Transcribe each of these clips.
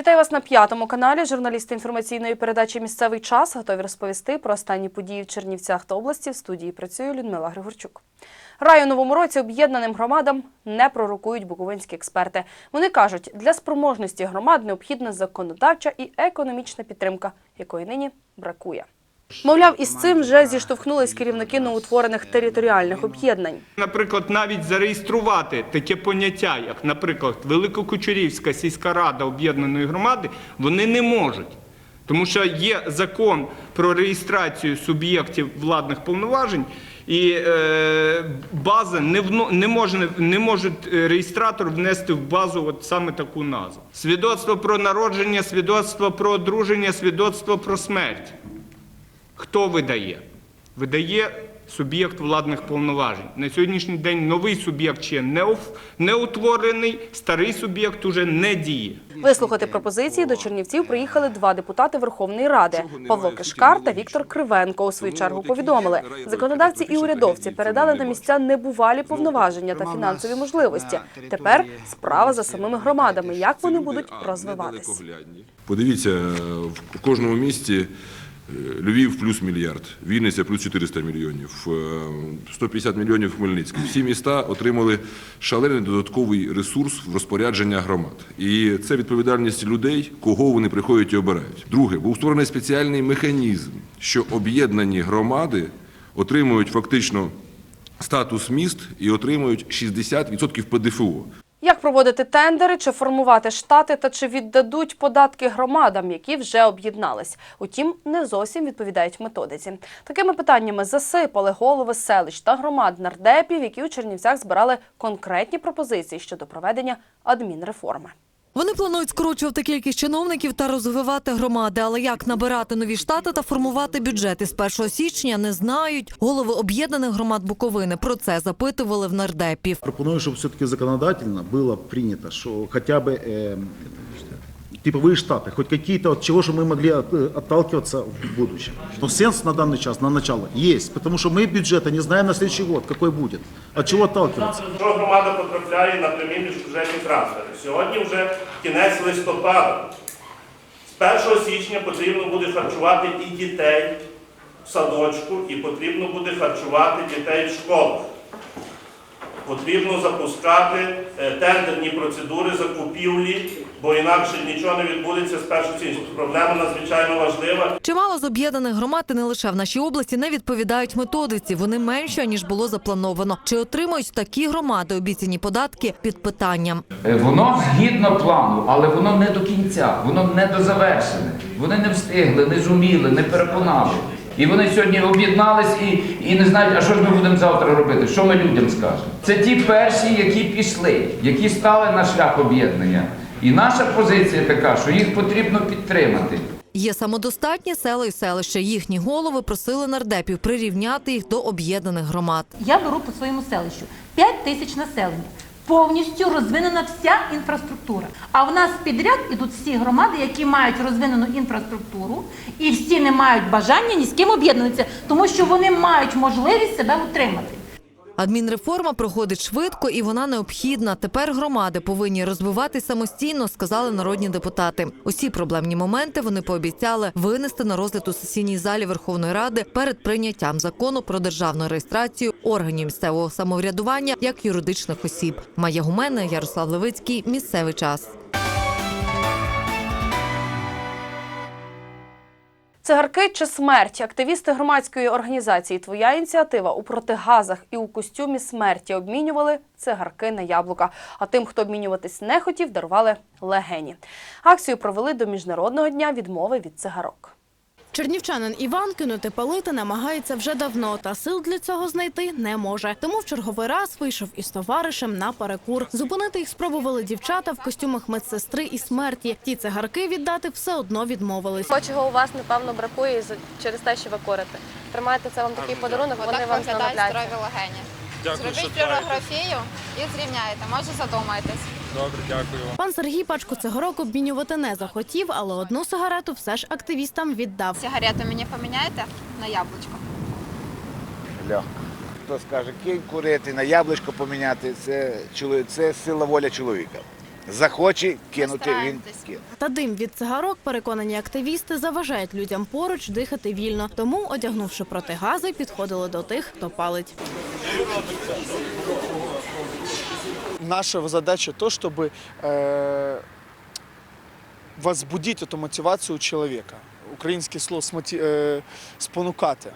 Вітаю вас на п'ятому каналі. Журналісти інформаційної передачі Місцевий час готові розповісти про останні події в Чернівцях та області. В студії працює Людмила Григорчук. Рай у новому році об'єднаним громадам не пророкують буковинські експерти. Вони кажуть, для спроможності громад необхідна законодавча і економічна підтримка, якої нині бракує. Мовляв, із цим вже зіштовхнулись керівники новоутворених територіальних об'єднань. Наприклад, навіть зареєструвати таке поняття, як, наприклад, Великокучерівська сільська рада об'єднаної громади, вони не можуть. Тому що є закон про реєстрацію суб'єктів владних повноважень, і е, база не, вно, не, може, не може реєстратор внести в базу от саме таку назву. Свідоцтво про народження, свідоцтво про одруження, свідоцтво про смерть. Хто видає? Видає суб'єкт владних повноважень. На сьогоднішній день новий суб'єкт ще не, утворений, старий суб'єкт уже не діє. Вислухати пропозиції до Чернівців приїхали два депутати Верховної Ради Павло Кишкар та Віктор Кривенко. У свою чергу повідомили, законодавці і урядовці передали на місця небувалі повноваження та фінансові можливості. Тепер справа за самими громадами, як вони будуть розвиватись. Подивіться, в кожному місті е, Львів плюс мільярд, Вінниця плюс 400 мільйонів, е, 150 мільйонів Хмельницький. Всі міста отримали шалений додатковий ресурс в розпорядження громад. І це відповідальність людей, кого вони приходять і обирають. Друге, був створений спеціальний механізм, що об'єднані громади отримують фактично статус міст і отримують 60% ПДФО. Як проводити тендери, чи формувати штати та чи віддадуть податки громадам, які вже об'єднались? Утім, не зовсім відповідають методиці. Такими питаннями засипали голови селищ та громад нардепів, які у Чернівцях збирали конкретні пропозиції щодо проведення адмінреформи. Вони планують скорочувати кількість чиновників та розвивати громади. Але як набирати нові штати та формувати бюджети з 1 січня не знають. Голови об'єднаних громад Буковини про це запитували в нардепів. Пропоную, чтобы все-таки законодательно было принято, что хотя бы э, типовые штаты, хоть какие-то, от чего же мы могли от- э, отталкиваться в будущем. Но сенс на данный час, на начало, есть, потому что мы бюджета не знаем на следующий год, какой будет. От чего отталкиваться? Що громада потрапляє на прямі міжбюджетні трансфери? Сьогодні вже кінець листопада. З 1 січня потрібно буде харчувати і дітей в садочку, і потрібно буде харчувати дітей в школах. Потрібно запускати е, тендерні процедури закупівлі, бо інакше нічого не відбудеться з 1 січня. Проблема надзвичайно важлива. Чимало з об'єднаних громад і не лише в нашій області не відповідають методиці. Вони менші ніж було заплановано. Чи отримують такі громади обіцяні податки під питанням? Е, Воно згідно плану, але воно не до кінця, воно не дозавершене. Вони не встигли, не зуміли, не переконали. І вони сьогодні об'єднались і, і не знають, а що ж ми будемо завтра робити, що ми людям скажемо. Це ті перші, які пішли, які стали на шлях об'єднання. І наша позиція така, що їх потрібно підтримати. Є самодостатні села і селища. Їхні голови просили нардепів прирівняти їх до об'єднаних громад. Я беру по своєму селищу 5 тисяч населення. Повністю розвинена вся інфраструктура. А в нас підряд ідуть всі громади, які мають розвинену інфраструктуру, і всі не мають бажання ні з ким об'єднуватися, тому що вони мають можливість себе утримати. Адмінреформа проходить швидко і вона необхідна. Тепер громади повинні розвиватись самостійно, сказали народні депутати. Усі проблемні моменти вони пообіцяли винести на розгляд у сесійній залі Верховної Ради перед прийняттям закону про державну реєстрацію органів місцевого самоврядування як юридичних осіб. Майя Гумена, Ярослав Левицький. Місцевий час. Цигарки чи смерть? Активісти громадської організації Твоя ініціатива у протигазах і у костюмі смерті обмінювали цигарки на яблука. А тим, хто обмінюватись не хотів, дарували легені. Акцію провели до міжнародного дня відмови від цигарок. Чернівчанин Іван кинути палити намагається вже давно, та сил для цього знайти не може. Тому в черговий раз вийшов із товаришем на перекур. Зупинити їх спробували дівчата в костюмах медсестри і смерті. Ті цигарки віддати все одно відмовились. Чого у вас напевно бракує через те, що ви курите. Тримайте це вам такий подарунок, вони Отак вам знадобляться. здорові легені. Зробіть флюорографію і зрівняєте. Може задумаєтесь. Пан Сергій пачку цигарок обмінювати не захотів, але одну сигарету все ж активістам віддав. Сигарету мені поміняєте на яблучко. легко. Хто скаже, кинь курити, на яблучко поміняти, це, чоло- це сила воля чоловіка. захоче кинути, він кине. Та дим від цигарок, переконані активісти, заважають людям поруч дихати вільно. Тому, одягнувши протигази, підходили до тих, хто палить Наша задача то, чтобы э, возбудить эту мотивацию у человека. Украинское слово смоти- э, спонукати.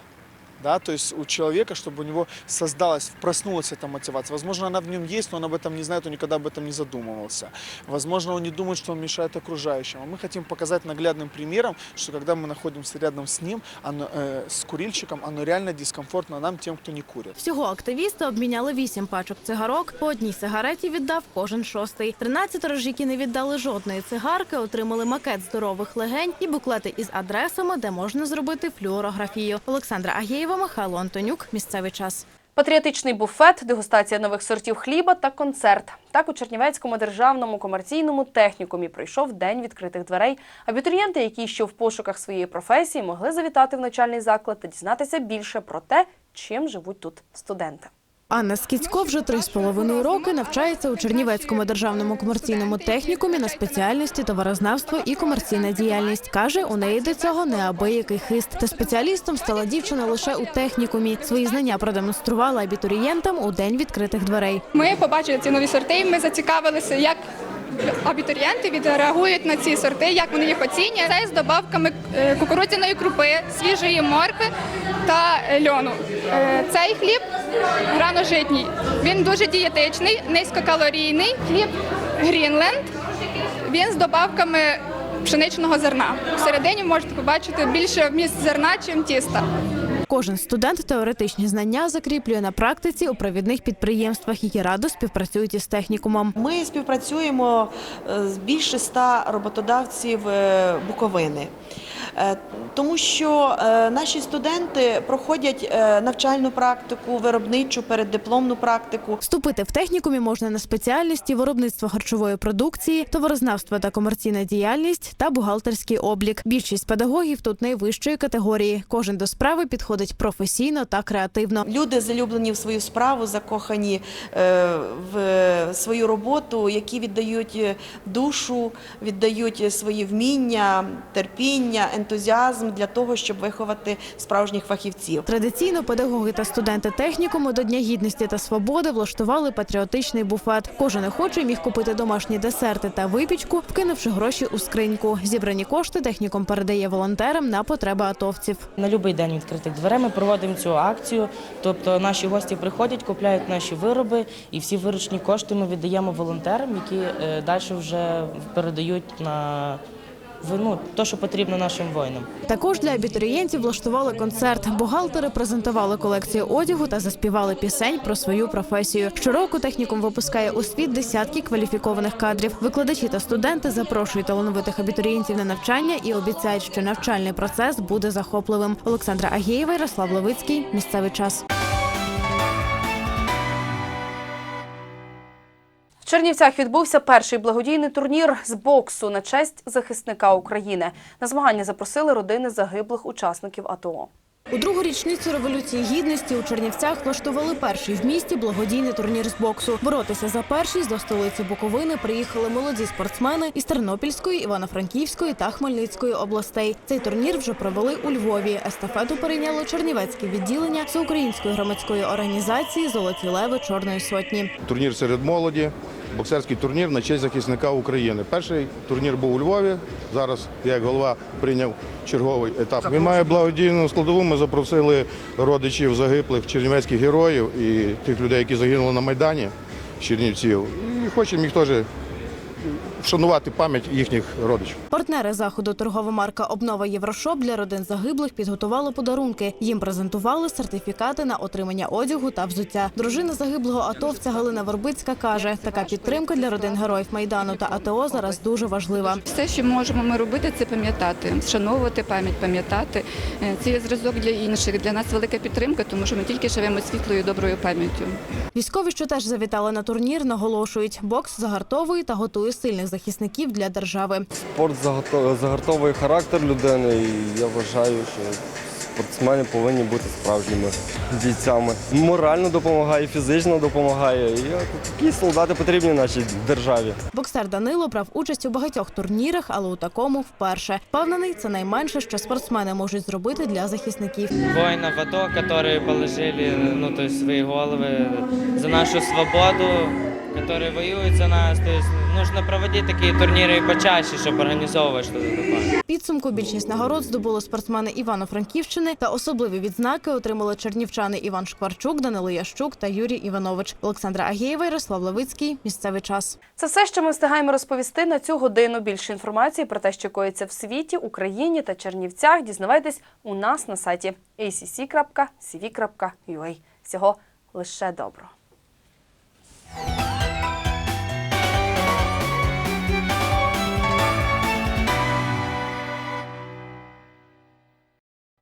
Да, то есть у человека, чтобы у него создалась, проснулась эта мотивация. Возможно, она в нем есть, но он об этом не знает, он никогда об этом не задумывался. Возможно, он не думает, что он мешает окружающим. А мы хотим показать наглядным примером, что когда мы находимся рядом с ним, оно, э, с курильщиком, оно реально дискомфортно нам, тем, кто не курит. Всього активісти обміняли вісім пачок цигарок. По одній сигареті віддав кожен шостий. Тринадцятеро ж, які не віддали жодної цигарки, отримали макет здорових легень і буклети із адресами, де можна зробити флюорографію. Олександра Агєєва, Михайло Антонюк. Місцевий час. Патріотичний буфет, дегустація нових сортів хліба та концерт. Так у Чернівецькому державному комерційному технікумі пройшов день відкритих дверей. Абітурієнти, які ще в пошуках своєї професії, могли завітати в навчальний заклад та дізнатися більше про те, чим живуть тут студенти. Анна Скіцько вже три з половиною роки навчається у Чернівецькому державному комерційному технікумі на спеціальності товарознавство і комерційна діяльність. Каже, у неї до цього неабиякий хист. Та спеціалістом стала дівчина лише у технікумі. Свої знання продемонструвала абітурієнтам у день відкритих дверей. Ми побачили ці нові сорти, ми зацікавилися, як абітурієнти відреагують на ці сорти, як вони їх оцінюють. Це з добавками е, кукурудзяної крупи, свіжої моркви та льону. Е, Цей хліб граножитній. Він дуже дієтичний, низькокалорійний. Хліб Грінленд. Він з добавками пшеничного зерна. Всередині можете побачити більше вміст зерна, ніж тіста. Кожен студент теоретичні знання закріплює на практиці у провідних підприємствах, які радо співпрацюють із технікумом. Ми співпрацюємо е, з більше ста роботодавців е, Буковини. Е, Тому що наші студенти проходять навчальну практику, виробничу, переддипломну практику. Вступити в технікумі можна на спеціальності виробництво харчової продукції, товарознавство та комерційна діяльність та бухгалтерський облік. Більшість педагогів тут найвищої категорії. Кожен до справи підходить професійно та креативно. Люди залюблені в свою справу, закохані е, в свою роботу, які віддають е, душу, віддають свої вміння, терпіння, ентузіазм для того, щоб виховати справжніх фахівців. Традиційно педагоги та студенти технікуму до Дня гідності та свободи влаштували патріотичний буфет. Кожен охочий міг купити домашні десерти та випічку, вкинувши гроші у скриньку. Зібрані кошти технікум передає волонтерам на потреби атовців. На будь-який день відкритих дверей ми проводимо цю акцію. Тобто наші гості приходять, купляють наші вироби, і всі виручні кошти ми віддаємо волонтерам, які далі вже передають на ну, те, що потрібно нашим воїнам. Також для абітурієнтів влаштували концерт. Бухгалтери презентували колекцію одягу та заспівали пісень про свою професію. Щороку технікум випускає у світ десятки кваліфікованих кадрів. Викладачі та студенти запрошують талановитих абітурієнтів на навчання і обіцяють, що навчальний процес буде захопливим. Олександра Агєєва, Ярослав Левицький. Місцевий час. Чернівцях відбувся перший благодійний турнір з боксу на честь захисника України. На змагання запросили родини загиблих учасників АТО. У другу річницю революції гідності у Чернівцях влаштували перший в місті благодійний турнір з боксу. Боротися за першість до столиці Буковини приїхали молоді спортсмени із Тернопільської, Івано-Франківської та Хмельницької областей. Цей турнір вже провели у Львові. Естафету перейняло Чернівецьке відділення всеукраїнської громадської організації Золоті леви Чорної сотні. Турнір серед молоді, боксерський турнір на честь захисника України. Перший турнір був у Львові. Зараз я як голова прийняв черговий етап. Він має благодійну складову. Ми запросили родичів загиблих чернівецьких героїв і тих людей, які загинули на Майдані з Чернівців. І хочемо їх теж вшанувати пам'ять їхніх родичів. Партнери заходу торгова марка Обнова Єврошоп для родин загиблих підготували подарунки. Їм презентували сертифікати на отримання одягу та взуття. Дружина загиблого атовця Галина Вербицька каже, така підтримка для родин героїв майдану та АТО зараз дуже важлива. Все, що можемо ми робити, це пам'ятати, вшановувати пам'ять, пам'ятати. Е, Це є зразок для інших. Для нас велика підтримка, тому що ми тільки живемо світлою доброю пам'яттю. Військові, що теж завітали на турнір, наголошують, бокс загартовує та готує сильних захисників для держави. Спорт загото- загартовує характер людини, і я вважаю, що спортсмени повинні бути справжніми бійцями. Морально допомагає, фізично допомагає. І такі солдати потрібні нашій державі. Боксер Данило брав участь у багатьох турнірах, але у такому вперше. Впевнений, це найменше, що спортсмени можуть зробити для захисників. Воїнів АТО, які положили ну, то свої голови за нашу свободу, які воюють за нас. То есть, нужно проводити такі турніри почаще, щоб організовувати щось таке. Підсумку більшість нагород здобули спортсмени Івано-Франківщини та особливі відзнаки отримали чернівчани Іван Шкварчук, Данило Ящук та Юрій Іванович. Олександра Агієва, Ярослав Левицький. Місцевий час. Це все, що ми встигаємо розповісти на цю годину. Більше інформації про те, що коїться в світі, Україні та Чернівцях, дізнавайтесь у нас на сайті acc.cv.ua. Всього лише доброго.